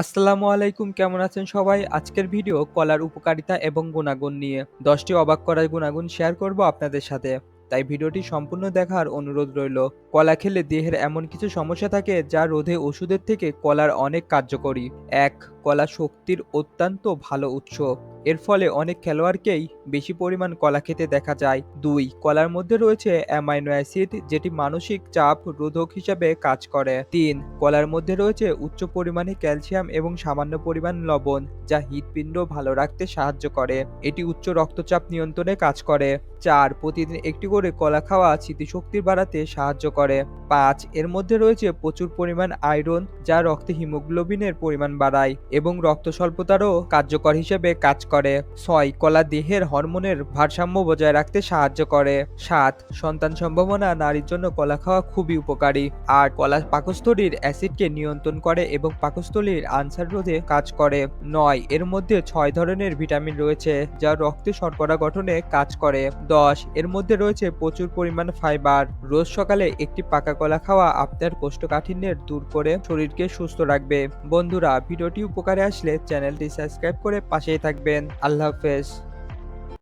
আসসালামু আলাইকুম, কেমন আছেন সবাই? আজকের ভিডিও কলার উপকারিতা এবং গুণাগুণ নিয়ে। দশটি অবাক করার গুণাগুণ শেয়ার করব আপনাদের সাথে। তাই ভিডিওটি সম্পূর্ণ দেখার অনুরোধ রইল। কলা খেলে দেহের এমন কিছু সমস্যা থাকে যা রোধে ওষুধের থেকে কলার অনেক কার্যকরী। এক কলা শক্তির অত্যন্ত ভালো উৎস। এর ফলে অনেক খেলোয়াড়কেই বেশি পরিমাণ কলা খেতে দেখা যায়। দুই, কলার মধ্যে রয়েছে অ্যামাইনো অ্যাসিড, যেটি মানসিক চাপ রোধক হিসাবে কাজ করে। তিন, কলার মধ্যে রয়েছে উচ্চ পরিমাণে ক্যালসিয়াম এবং সামান্য পরিমাণ লবণ, যা হৃদপিণ্ড ভালো রাখতে সাহায্য করে। এটি উচ্চ রক্তচাপ নিয়ন্ত্রণে কাজ করে। চার, প্রতিদিন একটি করে কলা খাওয়া স্মৃতিশক্তি বাড়াতে সাহায্য করে। পাঁচ, এর মধ্যে রয়েছে প্রচুর পরিমাণ আয়রন যা রক্তে হিমোগ্লোবিনের পরিমাণ বাড়ায় এবং রক্ত স্বল্পতারও কার্যকর হিসেবে কাজ করে। ছয়, কলা দেহের হরমোনের ভারসাম্য বজায় রাখতে সাহায্য করে। সাত, সন্তান সম্ভাবনা নারীর জন্য কলা খাওয়া খুবই উপকারী। আর কলা পাকস্থলীর অ্যাসিডকে নিয়ন্ত্রণ করে এবং পাকস্থলীর আনসার রোধে কাজ করে। নয়, এর মধ্যে ছয় ধরনের ভিটামিন রয়েছে যা রক্তে শর্করা গঠনে কাজ করে। দশ, এর মধ্যে রয়েছে প্রচুর পরিমাণ ফাইবার। রোজ সকালে একটি পাকা কলা খাওয়া আপনার কোষ্ঠকাঠিন্যের দূর করে শরীরকে সুস্থ রাখবে। বন্ধুরা, ভিডিওটি উপকারে আসলে চ্যানেলটি সাবস্ক্রাইব করে পাশেই থাকবেন। আল্লাহ হাফেজ।